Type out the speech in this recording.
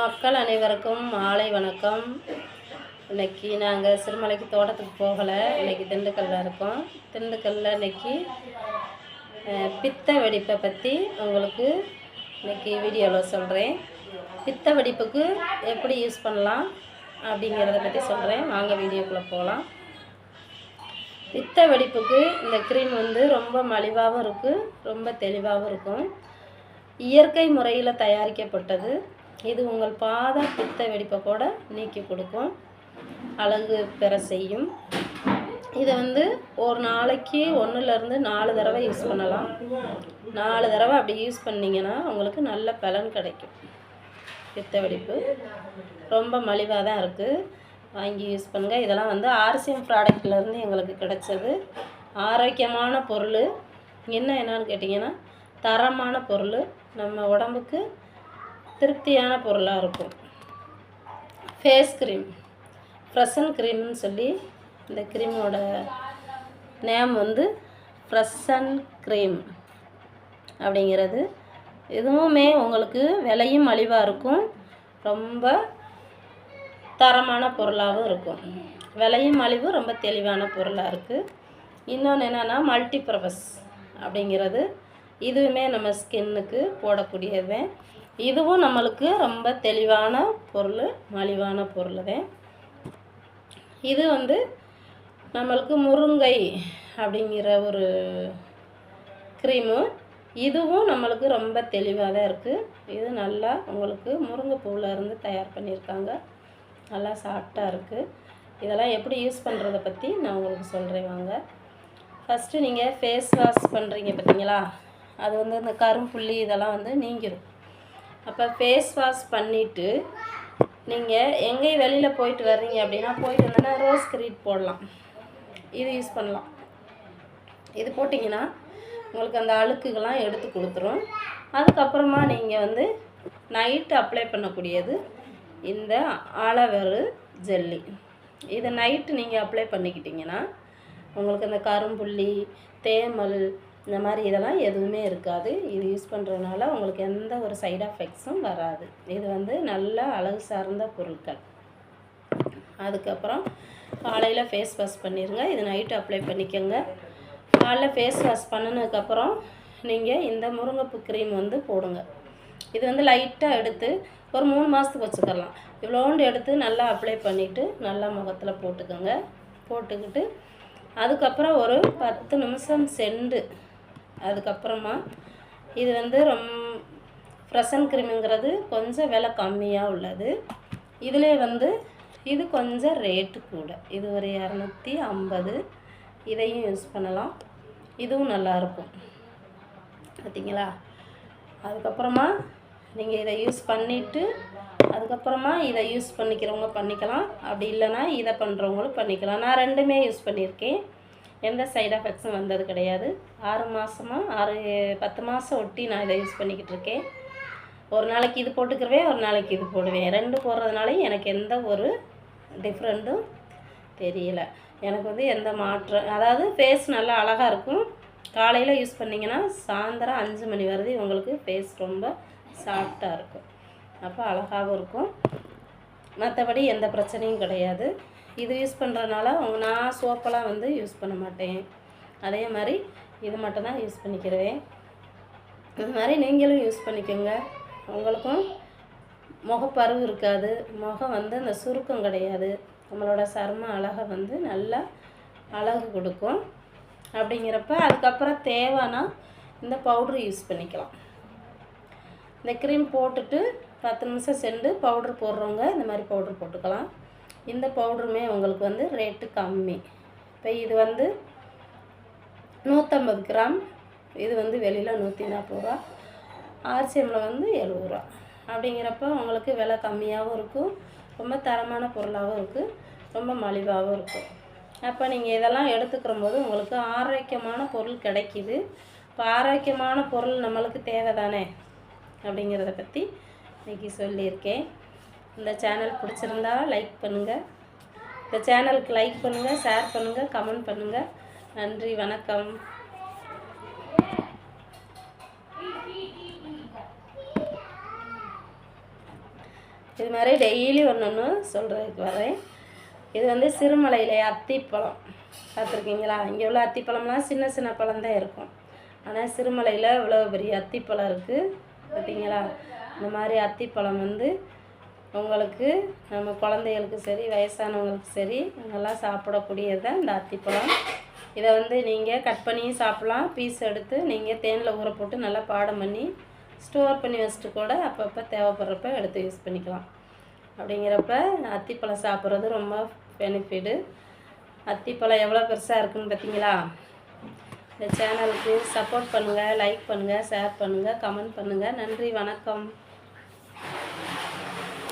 மக்கள் அனைவருக்கும் மாலை வணக்கம். இன்னைக்கு நாங்கள் சிறுமலைக்கு தோட்டத்துக்கு போகலை. இன்னைக்கு திண்டுக்கல்ல இருக்கோம். திண்டுக்கல்ல இன்னைக்கு பித்த வெடிப்பை பற்றி உங்களுக்கு இன்னைக்கு வீடியோவில் சொல்கிறேன் பித்த வெடிப்புக்கு எப்படி யூஸ் பண்ணலாம் அப்படிங்கிறத பற்றி சொல்கிறேன் வாங்க வீடியோக்குள்ளே போகலாம் பித்த வெடிப்புக்கு இந்த க்ரீம் வந்து ரொம்ப மலிவாகவும் இருக்குது ரொம்ப தெளிவாகவும் இருக்கும். இயற்கை முறையில் தயாரிக்கப்பட்டது. இது உங்கள் பாத பித்த வெடிப்பை கூட நீக்கி கொடுக்கும். அழகு பெற செய்யும். இதை வந்து ஒரு நாளைக்கு ஒன்றுலேருந்து நாலு தடவை யூஸ் பண்ணலாம். நாலு தடவை அப்படி யூஸ் பண்ணிங்கன்னா உங்களுக்கு நல்ல பலன் கிடைக்கும். பித்த வெடிப்பு. ரொம்ப மலிவாக தான் இருக்குது வாங்கி யூஸ் பண்ணுங்கள் இதெல்லாம் வந்து ஆர்சிஎம் ப்ராடக்ட்லேருந்து எங்களுக்கு கிடைச்சது. ஆரோக்கியமான பொருள். என்ன என்னன்னு கேட்டிங்கன்னா தரமான பொருள். நம்ம உடம்புக்கு திருப்தியான பொருளாக இருக்கும். ஃபேஸ் க்ரீம் ஃப்ரெஷன் க்ரீம்னு சொல்லி இந்த க்ரீமோட நேம் வந்து ஃப்ரெஷன் க்ரீம் அப்படிங்கிறது. இதுவுமே உங்களுக்கு விலையும் மலிவாக இருக்கும். ரொம்ப தரமான பொருளாகவும் இருக்கும். விலையும் மலிவு ரொம்ப தெளிவான பொருளாக இருக்குது இன்னொன்று என்னென்னா மல்டிபர்பஸ் அப்படிங்கிறது. இதுவுமே நம்ம ஸ்கின்னுக்கு போடக்கூடியது இதுவும் நம்மளுக்கு ரொம்ப தெளிவான பொருள் மலிவான பொருள் தான் இது வந்து நம்மளுக்கு முருங்கை அப்படிங்கிற ஒரு க்ரீமு. இதுவும் நம்மளுக்கு ரொம்ப தெளிவாக தான் இருக்குது இது நல்லா உங்களுக்கு முருங்கைப்பூவில் இருந்து தயார் பண்ணியிருக்காங்க. நல்லா சாஃப்டாக இருக்குது இதெல்லாம் எப்படி யூஸ் பண்ணுறத பற்றி நான் உங்களுக்கு சொல்கிறேன் வாங்க. ஃபஸ்ட்டு நீங்கள் ஃபேஸ் வாஷ் பண்ணுறீங்க பார்த்தீங்களா அது வந்து இந்த கரும்புள்ளி இதெல்லாம் வந்து நீங்கிரும். அப்போ ஃபேஸ் வாஷ் பண்ணிவிட்டு நீங்கள் எங்கேயும் வெளியில் போயிட்டு வர்றீங்க அப்படின்னா போயிட்டு வந்தோன்னா ரோஸ் கிரீட் போடலாம். இது யூஸ் பண்ணலாம். இது போட்டிங்கன்னா உங்களுக்கு அந்த அழுக்குகள்லாம் எடுத்து கொடுத்துரும். அதுக்கப்புறமா நீங்கள் வந்து நைட்டு அப்ளை பண்ணக்கூடியது இந்த ஆலோவேரு ஜெல்லி இதை நைட்டு நீங்கள் அப்ளை பண்ணிக்கிட்டிங்கன்னா உங்களுக்கு அந்த கரும்புள்ளி தேமல் இந்த மாதிரி இதெல்லாம் எதுவுமே இருக்காது. இது யூஸ் பண்ணுறதுனால உங்களுக்கு எந்த ஒரு சைடு எஃபெக்ட்ஸும் வராது. இது வந்து நல்ல அழகு சார்ந்த பொருட்கள். அதுக்கப்புறம் காலையில் ஃபேஸ் வாஷ் பண்ணிடுங்க இது நைட்டு அப்ளை பண்ணிக்கோங்க. காலைல ஃபேஸ் வாஷ் பண்ணினதுக்கப்புறம் நீங்கள் இந்த முருங்கைப்பூ க்ரீம் வந்து போடுங்க. இது வந்து லைட்டாக எடுத்து ஒரு மூணு மாதத்துக்கு வச்சுக்கலாம் இவ்வளோண்டு எடுத்து நல்லா அப்ளை பண்ணிவிட்டு நல்லா முகத்தில் போட்டுக்கோங்க. போட்டுக்கிட்டு அதுக்கப்புறம் ஒரு பத்து நிமிஷம் செண்டு அதுக்கப்புறமா இது வந்து ரொம் ஃப்ரெஷன் க்ரீமுங்கிறது கொஞ்சம் விலை கம்மியாக உள்ளது. இதிலே வந்து இது கொஞ்சம் ரேட்டு கூட. இது ஒரு இரநூத்தி ஐம்பது. இதையும் யூஸ் பண்ணலாம். இதுவும் நல்லாயிருக்கும் பார்த்தீங்களா அதுக்கப்புறமா நீங்கள் இதை யூஸ் பண்ணிவிட்டு அதுக்கப்புறமா இதை யூஸ் பண்ணிக்கிறவங்க பண்ணிக்கலாம். அப்படி இல்லைன்னா இதை பண்ணுறவங்களும் பண்ணிக்கலாம். நான் ரெண்டுமே யூஸ் பண்ணியிருக்கேன். எந்த சைடு எஃபெக்ட்ஸும் வந்தது கிடையாது. ஆறு மாதமாக ஆறு பத்து மாதம் ஒட்டி நான் இதை யூஸ் பண்ணிக்கிட்டு இருக்கேன். ஒரு நாளைக்கு இது போட்டுக்கிறவேன் ஒரு நாளைக்கு இது போடுவேன். ரெண்டு போடுறதுனாலையும் எனக்கு எந்த ஒரு டிஃப்ரெண்ட்டும் தெரியல. எனக்கு வந்து எந்த மாற்றம் அதாவது ஃபேஸ் நல்லா அழகாக இருக்கும். காலையில் யூஸ் பண்ணிங்கன்னா சாயந்தரம் அஞ்சு மணி வரது உங்களுக்கு ஃபேஸ் ரொம்ப சாஃப்டாக இருக்கும். அப்போ அழகாகவும் இருக்கும். மற்றபடி எந்த பிரச்சனையும் கிடையாது. இது யூஸ் பண்ணுறனால அவங்க நான் சோப்பெல்லாம் வந்து யூஸ் பண்ண மாட்டேன். அதே மாதிரி இது மட்டும் தான் யூஸ் பண்ணிக்கிறேன். இது மாதிரி நீங்களும் யூஸ் பண்ணிக்கோங்க. உங்களுக்கும் முகப்பருவு இருக்காது. முகம் வந்து அந்த சுருக்கம் கிடையாது. நம்மளோட சர்ம அழகை வந்து நல்லா அழகு கொடுக்கும். அப்படிங்கிறப்ப அதுக்கப்புறம் தேவைன்னா இந்த பவுட்ரு யூஸ் பண்ணிக்கலாம். இந்த க்ரீம் போட்டுட்டு பத்து நிமிஷம் சென்று பவுட்ரு போடுறவங்க இந்த மாதிரி பவுட்ரு போட்டுக்கலாம். இந்த பவுடருமே உங்களுக்கு வந்து ரேட்டு கம்மி. இப்போ இது வந்து நூற்றம்பது கிராம். இது வந்து வெளியில் நூற்றி நாற்பது ரூபா. ஆர்சிஎம்மில் வந்து எழுபது ரூபா. அப்படிங்கிறப்ப உங்களுக்கு விலை கம்மியாகவும் இருக்கும். ரொம்ப தரமான பொருளாகவும் இருக்குது ரொம்ப மலிவாகவும் இருக்கும். அப்போ நீங்கள் இதெல்லாம் எடுத்துக்கிற போது உங்களுக்கு ஆரோக்கியமான பொருள் கிடைக்கிது. இப்போ ஆரோக்கியமான பொருள் நம்மளுக்கு தேவை தானே அப்படிங்கிறத பற்றி இன்றைக்கி சொல்லியிருக்கேன். இந்த சேனல் பிடிச்சிருந்தா லைக் பண்ணுங்கள் இந்த சேனலுக்கு லைக் பண்ணுங்கள் ஷேர் பண்ணுங்கள் கமெண்ட் பண்ணுங்கள் நன்றி வணக்கம். இது மாதிரி டெய்லி ஒன்று ஒன்று சொல்கிறதுக்கு வரேன். இது வந்து சிறுமலையிலே அத்திப்பழம். பார்த்துருக்கீங்களா? இங்கே உள்ள அத்திப்பழம்லாம் சின்ன சின்ன பழம் தான் இருக்கும். ஆனால் சிறுமலையில் இவ்வளோ பெரிய அத்திப்பழம் இருக்குது பார்த்தீங்களா? இந்த மாதிரி அத்திப்பழம் வந்து உங்களுக்கு நம்ம குழந்தைகளுக்கு சரி வயசானவங்களுக்கு சரி நல்லா சாப்பிடக்கூடியது தான் இந்த அத்திப்பழம். இதை வந்து நீங்கள் கட் பண்ணியும் சாப்பிட்லாம். பீஸ் எடுத்து நீங்கள் தேனில் ஊற போட்டு நல்லா பாடம் பண்ணி ஸ்டோர் பண்ணி வச்சுட்டு கூட அப்பப்போ தேவைப்படுறப்ப எடுத்து யூஸ் பண்ணிக்கலாம். அப்படிங்கிறப்ப அத்திப்பழம் சாப்பிட்றது ரொம்ப பெனிஃபிட்டு அத்திப்பழம் எவ்வளோ பெருசாக இருக்குன்னு பார்த்தீங்களா? இந்த சேனலுக்கு சப்போர்ட் பண்ணுங்கள் லைக் பண்ணுங்கள் ஷேர் பண்ணுங்கள் கமெண்ட் பண்ணுங்கள் நன்றி வணக்கம்.